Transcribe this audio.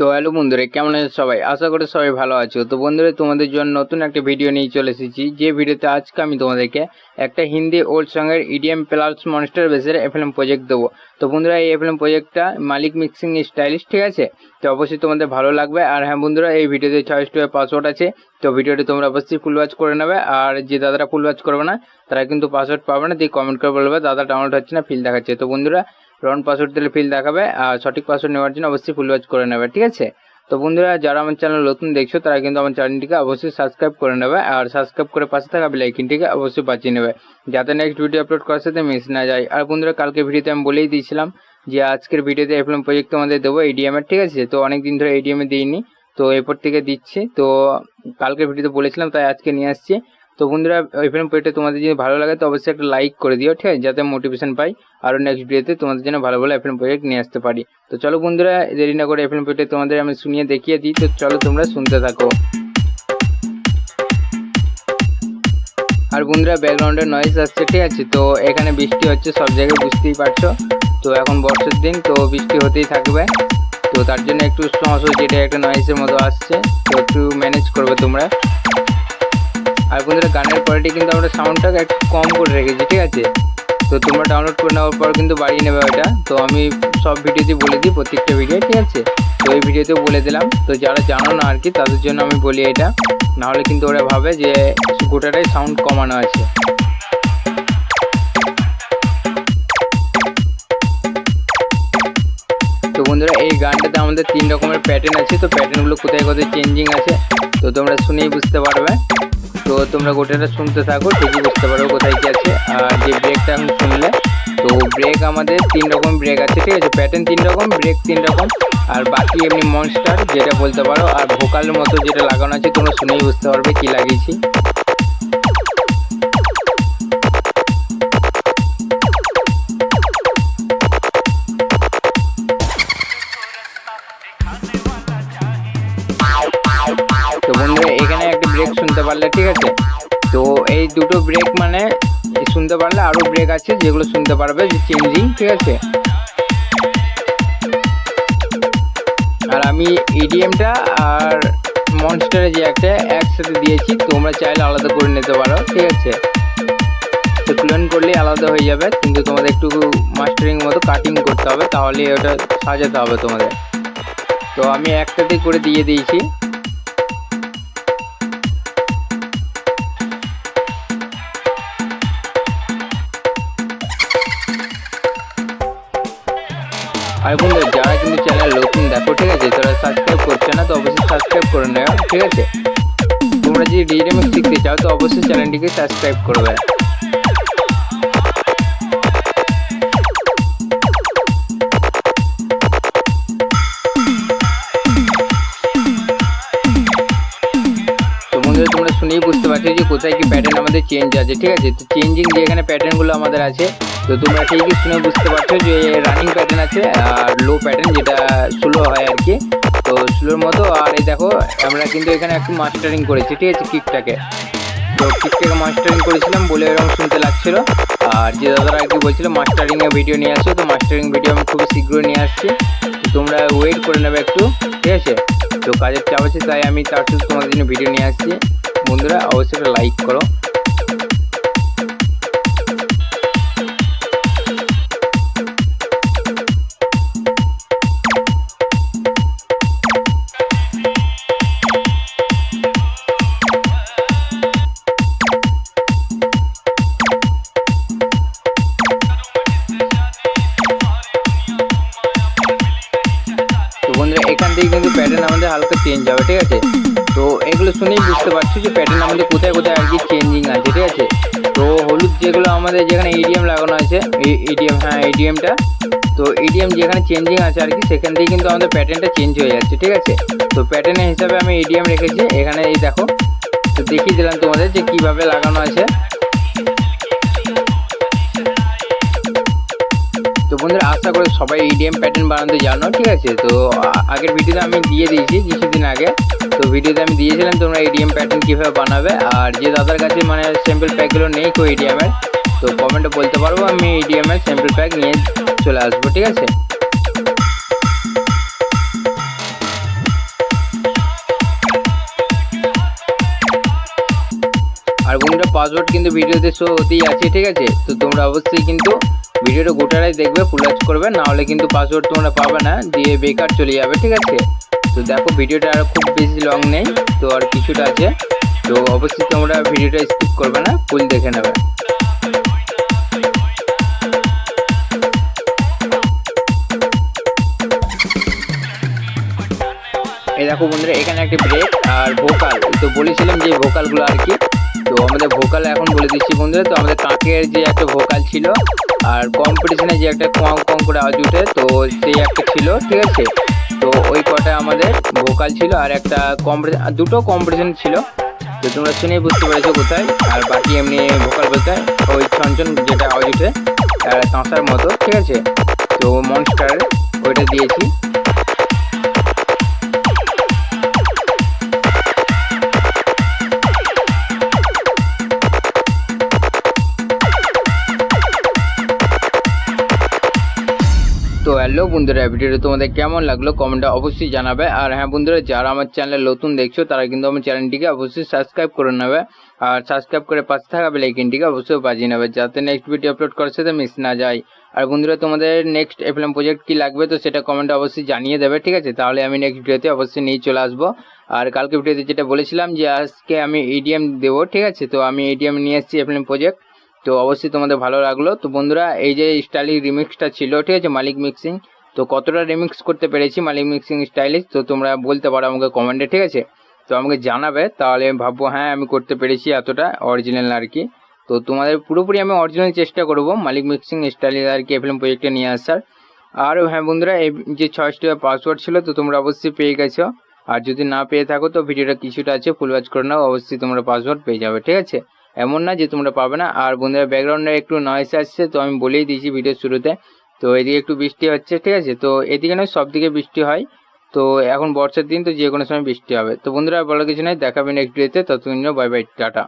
তো হ্যালো বন্ধুরা, কেমন আছে সবাই? আশা করি সবাই ভালো আছো। তো বন্ধুরা, তোমাদের জন্য নতুন একটা ভিডিও নিয়ে চলে এসেছি। যে ভিডিওতে আজকে আমি তোমাদেরকে একটা হিন্দি ওল্ড সঙ্গের ইডিএম প্লাস মনস্টার বেসের এফএলএম প্রজেক্ট দেবো। তো বন্ধুরা, এই এফএলএম প্রজেক্টটা মালিক মিক্সিং স্টাইলিশ ঠিক আছে? তো অবশ্যই তোমাদের ভালো লাগবে। আর হ্যাঁ বন্ধুরা, এই ভিডিওতে ছয় স্টোয়ের পাসওয়ার্ড আছে। তো ভিডিওটি তোমরা অবশ্যই ফুল ওয়াচ করে নেবে। আর যে দাদারা ফুল ওয়াচ করবে না, তারা কিন্তু পাসওয়ার্ড পাবে না। দিয়ে কমেন্ট করে বলবে, দাদা ডাউনলোড হচ্ছে না ফিল দেখাচ্ছে। তো বন্ধুরা রন পাসওয়ার্ড দিলে ফিল দেখাবে, আর সঠিক পাসওয়ার্ড নেওয়ার জন্য অবশ্যই ফুল ওয়াচ করে নেবে, ঠিক আছে? তো বন্ধুরা, যারা আমার চ্যানেল নতুন দেখছ, তারা কিন্তু আমার চ্যানেলটিকে অবশ্যই সাবস্ক্রাইব করে নেবে, আর সাবস্ক্রাইব করে পাশে থাকা বেলাইকিনটিকে অবশ্যই বাঁচিয়ে নেবে, যাতে নেক্সট ভিডিও আপলোড করার সাথে মিস না যায়। আর বন্ধুরা, কালকে ভিডিওতে আমি বলেই দিয়েছিলাম যে আজকের ভিডিওতে এফএম প্রজেক্ট আমাদের দেবো এডিএমের ঠিক আছে? তো অনেক দিন ধরে এডিএমে দিইনি, তো এরপর থেকে দিচ্ছি। তো কালকের ভিডিওতে বলেছিলাম, তাই আজকে নিয়ে আসছি। তো বন্ধুরা এফএম পেটে তোমাদের যদি ভালো লাগে, তো অবশ্যই একটা লাইক করে দিও, ঠিক আছে? যাতে মোটিভেশন পাই। আরও নেক্সট ভিডিওতে তোমাদের জন্য ভালো ভালো এফএম প্রজেক্ট নিয়ে আসতে পারি। তো চলো বন্ধুরা, দেরি না করে এফএম পেটে তোমাদের আমি শুনিয়ে দেখিয়ে দিই। তো চলো তোমরা শুনতে থাকো। আর বন্ধুরা ব্যাকগ্রাউন্ডের নয়েজ আসছে, ঠিক আছে? তো এখানে বৃষ্টি হচ্ছে, সব জায়গায় বুঝতেই পারছ। তো এখন বর্ষার দিন, তো বৃষ্টি হতেই থাকবে। তো তার জন্য একটু সমস্যা যেটা একটা নয়েজের মতো আসছে। তো একটু ম্যানেজ করবে তোমরা। আর বন্ধুরা, গানের কোয়ালিটি কিন্তু আমরা সাউন্ডটাকে একটু কম করে রেখেছি, ঠিক আছে? তো তোমরা ডাউনলোড করে নেওয়ার পর কিন্তু বাড়িয়ে নেবে ওটা। তো আমি সব ভিডিওতে বলে দিই প্রত্যেকটা ভিডিও ঠিক আছে? তো এই ভিডিওতেও বলে দিলাম। তো যারা জানো না আর কি, তাদের জন্য আমি বলি এটা। নাহলে কিন্তু ওরা ভাবে যে গোটাটাই সাউন্ড কমানো আছে। তো বন্ধুরা, এই গানটাতে আমাদের তিন রকমের প্যাটার্ন আছে। তো প্যাটার্নগুলো কোথায় কোথায় চেঞ্জিং আছে, তো তোমরা শুনেই বুঝতে পারবে। তো তোমরা গোটাটা শুনতে থাকো, ঠিকই বুঝতে পারো কোথায় কি আছে। আর যে ব্রেকটা এখন শুনলে, তো ব্রেক আমাদের তিন রকম ব্রেক আছে, ঠিক আছে? প্যাটার্ন তিন রকম ব্রেক তিন রকম, আর বাকি এমনি মনস্টার যেটা বলতে পারো, আর ভোকালের মতো যেটা লাগানো আছে, তোমরা শুনেই বুঝতে পারবে কি লাগিয়েছি। পারলে, ঠিক আছে? তো এই দুটো ব্রেক মানে শুনতে পারলে আরও ব্রেক আছে যেগুলো শুনতে পারবে, যে চেঞ্জিং ঠিক আছে? আর আমি ইডিএমটা আর মনস্টারে যে একটা একসাথে দিয়েছি, তোমরা চাইলে আলাদা করে নিতে পারো, ঠিক আছে? তো ক্লোন করলেই আলাদা হয়ে যাবে, কিন্তু তোমাদের একটু মাস্টারিং মতো কাটিং করতে হবে তাহলে ওটা সাজাতে হবে তোমাদের। তো আমি একসাথে করে দিয়ে দিয়েছি। আর বন্ধু, যারা কিন্তু চ্যানেল নতুন, দেখো, ঠিক আছে? তারা সাবস্ক্রাইব করছে না, তো অবশ্যই সাবস্ক্রাইব করে নেও, ঠিক আছে? তোমরা যদি ডিজিটাল শিখতে চাও, তো অবশ্যই চ্যানেলটিকে সাবস্ক্রাইব করবে। তোমরা শুনেই বুঝতে পারছ যে কোথায় কি প্যাটার্ন আমাদের চেঞ্জ আছে, ঠিক আছে? তো চেঞ্জিং যে এখানে প্যাটার্নগুলো আমাদের আছে তো তোমরা ঠিকই শুনে বুঝতে পারছ যে রানিং প্যাটার্ন আছে আর লো প্যাটার্ন যেটা স্লো হয় আর কি। তো স্লোর মতো আর এই দেখো, আমরা কিন্তু এখানে একটু মাস্টারিং করেছি, ঠিক আছে কিকটাকে তো কিকটাকে মাস্টারিং করেছিলাম বলে এরকম শুনতে লাগছিল। আর যে দাদারা আর কি বলছিল মাস্টারিংয়ের ভিডিও নিয়ে আসছো তো মাস্টারিং ভিডিও আমি খুবই শীঘ্রই নিয়ে আসছি। তোমরা ওয়েট করে নেবে একটু, ঠিক আছে? তো কাজের চাপ আছে, তাই আমি তার সাথে তোমাদের জন্য ভিডিও নিয়ে আসছি। বন্ধুরা, অবশ্যই লাইক করো। হালকা চেঞ্জ হবে, ঠিক আছে? তো এগুলো শুনেই বুঝতে পারছ যে প্যাটার্ন আমাদের কোথায় কোথায় আর কি চেঞ্জিং আছে, ঠিক আছে? তো হলুদ যেগুলো আমাদের যেখানে এডিএম লাগানো আছে এডিএম হ্যাঁ এডিএমটা তো এডিএম যেখানে চেঞ্জিং আছে আর কি, সেখান থেকে কিন্তু আমাদের প্যাটার্নটা চেঞ্জ হয়ে যাচ্ছে, ঠিক আছে? তো প্যাটার্নের হিসাবে আমি এডিএম রেখেছি, এখানে এই দেখো, তো দেখিয়ে দিলাম তোমাদের যে কীভাবে লাগানো আছে। বন্ধুরা, আশা করে সবাই ইডিএম প্যাটার্ন বানাতে জানো, ঠিক আছে? তো আগের ভিডিওতে আমি দিয়ে দিয়েছি কিছুদিন আগে। তো ভিডিওতে আমি দিয়েছিলাম তোমরা ইডিএম প্যাটার্ন কীভাবে বানাবে। আর যে দাদার কাছে মানে স্যাম্পল প্যাকগুলো নেই তো ইডিএমের তো কমেন্টে বলতে পারব, আমি ইডিএমের স্যাম্পল প্যাক নিয়ে চলে আসব, ঠিক আছে? আর বন্ধুরা পাসওয়ার্ড কিন্তু ভিডিওতে শো হতেই আছে, ঠিক আছে? তো তোমরা অবশ্যই কিন্তু ভিডিওটা গোটাটাই দেখবে ফুল ওয়াচ করবে না হলে কিন্তু পাসওয়ার্ড তোমরা পাবে না, দিয়ে বেকার চলে যাবে, ঠিক আছে? তো দেখো, ভিডিওটা আর খুব বেশি লং নেই, তো আর কিছুটা আছে। তো অবশ্যই তোমরা ভিডিওটা স্কিপ করবে না ফুল দেখে নেবে। এই দেখো বন্ধুরা, এখানে একটি ব্রেক আর ভোকাল তো বলেছিলাম যে ভোকালগুলো আর কি, তো আমাদের ভোকাল এখন বলে দিচ্ছি বন্ধুরা, তো আমাদের কাকের যে একটা ভোকাল ছিল আর কম্পিটিশনে যে একটা কম কম করে আওয়াজ উঠে, তো সেই একটা ছিল, ঠিক আছে? তো ওই কটা আমাদের ভোকাল ছিল আর একটা কম্পিটিশন দুটো কম্পিটিশন ছিল। তো তোমরা শুনেই বুঝতে পেরেছ কোথায়, আর বাকি এমনি ভোকাল বলতে ওই ছনছন যেটা আওয়াজ উঠে, আর মতো, ঠিক আছে? তো মনস্টার ওইটা দিয়েছি। তো হ্যালো বন্ধুরা ভিডিওটা তোমাদের কেমন লাগল কমেন্টে অবশ্যই জানাবে। আর হ্যাঁ বন্ধুরা, যারা আমার চ্যানেলে নতুন দেখছ, তারা কিন্তু আমার চ্যানেলটিকে অবশ্যই সাবস্ক্রাইব করে নেবে। আর সাবস্ক্রাইব করে পাশে থাকা বেলাইকিনটিকে অবশ্যই বাজিয়ে নেবে, যাতে নেক্সট ভিডিও আপলোড করার সাথে মিস না যায় আর বন্ধুরা, তোমাদের নেক্সট এফএলএম প্রজেক্ট কি লাগবে, তো সেটা কমেন্টে অবশ্যই জানিয়ে দেবে, ঠিক আছে? তাহলে আমি নেক্সট ভিডিওতে অবশ্যই নিয়ে চলে আসব। আর কালকে ভিডিওতে যেটা বলেছিলাম যে, আজকে আমি এডিএম দেবো, ঠিক আছে? তো আমি এডিএম নিয়ে এসেছি এফএলএম প্রজেক্ট তো অবশ্যই তোমাদের ভালো লাগল। তো বন্ধুরা, এই যে স্টাইলিশ রিমিক্সটা ছিল, ঠিক আছে, মালিক মিক্সিং, তো কতটা রিমিক্স করতে পেরেছি মালিক মিক্সিং স্টাইলিশ তো তোমরা বলতে পারো আমাকে কমেন্টে, ঠিক আছে? তো আমাকে জানাবে, তাহলে আমি ভাববো হ্যাঁ আমি করতে পেরেছি এতটা অরিজিনাল আর কি। তো তোমাদের পুরোপুরি আমি অরিজিনাল চেষ্টা করব মালিক মিক্সিং স্টাইলিশ আর কি এফএলএম প্রজেক্টে নিয়ে আসার। আর হ্যাঁ বন্ধুরা, এই যে ছয়শটি পাসওয়ার্ড ছিল, তো তোমরা অবশ্যই পেয়ে গেছো। আর যদি না পেয়ে থাকো, তো ভিডিওটা কিছুটা আছে ফুল ওয়াচ করে নাও, অবশ্যই তোমরা পাসওয়ার্ড পেয়ে যাবে, ঠিক আছে? এমন না যে তোমরা পাবে না। আর বন্ধুরা, ব্যাকগ্রাউন্ডে একটু নয়েস আসছে, তো আমি বলেই দিয়েছি ভিডিওর শুরুতে। তো এদিকে একটু বৃষ্টি হচ্ছে, ঠিক আছে? তো এদিকে নয় সব দিকে বৃষ্টি হয়। তো এখন বর্ষার দিন, তো যে কোনো সময় বৃষ্টি হবে। তো বন্ধুরা বলার কিছু নয় দেখাবেন একটু এতে ততদিন বাই বাই টাটা।